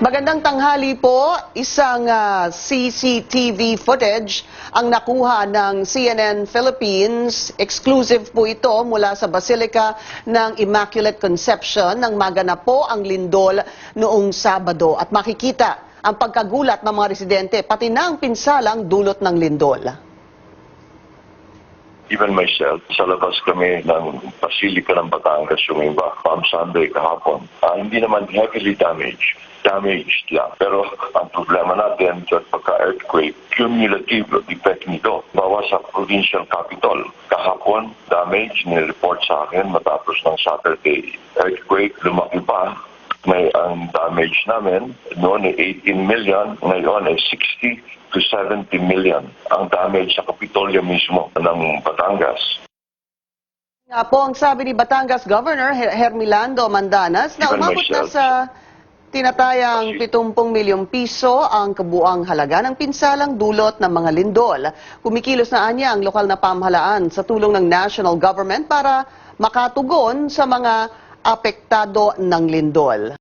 Magandang tanghali po. Isang ah, CCTV footage ang nakuha ng CNN Philippines. Exclusive po ito mula sa Basilica ng Immaculate Conception nang maganap po ang lindol noong Sabado. At makikita ang pagkagulat ng mga residente, pati na ang pinsalang dulot ng lindol. Even myself, sa labas kami ng Basilica ng Batangas yung iba, Palm Sunday kahapon. Ah, hindi naman heavily damaged, damaged lang. Pero ang problema natin, sa pagka-earthquake, cumulative effect nito. Bawa sa provincial capital, kahapon, damage, nireport sa akin matapos ng Saturday earthquake, lumaki pa. May ang damage namin noon ay 18 million, ngayon ay 60 to 70 million ang damage sa Kapitolyo mismo ng Batangas. Nga po ang sabi ni Batangas Governor Her- Hermilando Mandanas na Even umabot na myself. sa tinatayang 70 milyong piso ang kabuang halaga ng pinsalang dulot ng mga lindol. Kumikilos na anya ang lokal na pamahalaan sa tulong ng national government para makatugon sa mga apektado ng lindol.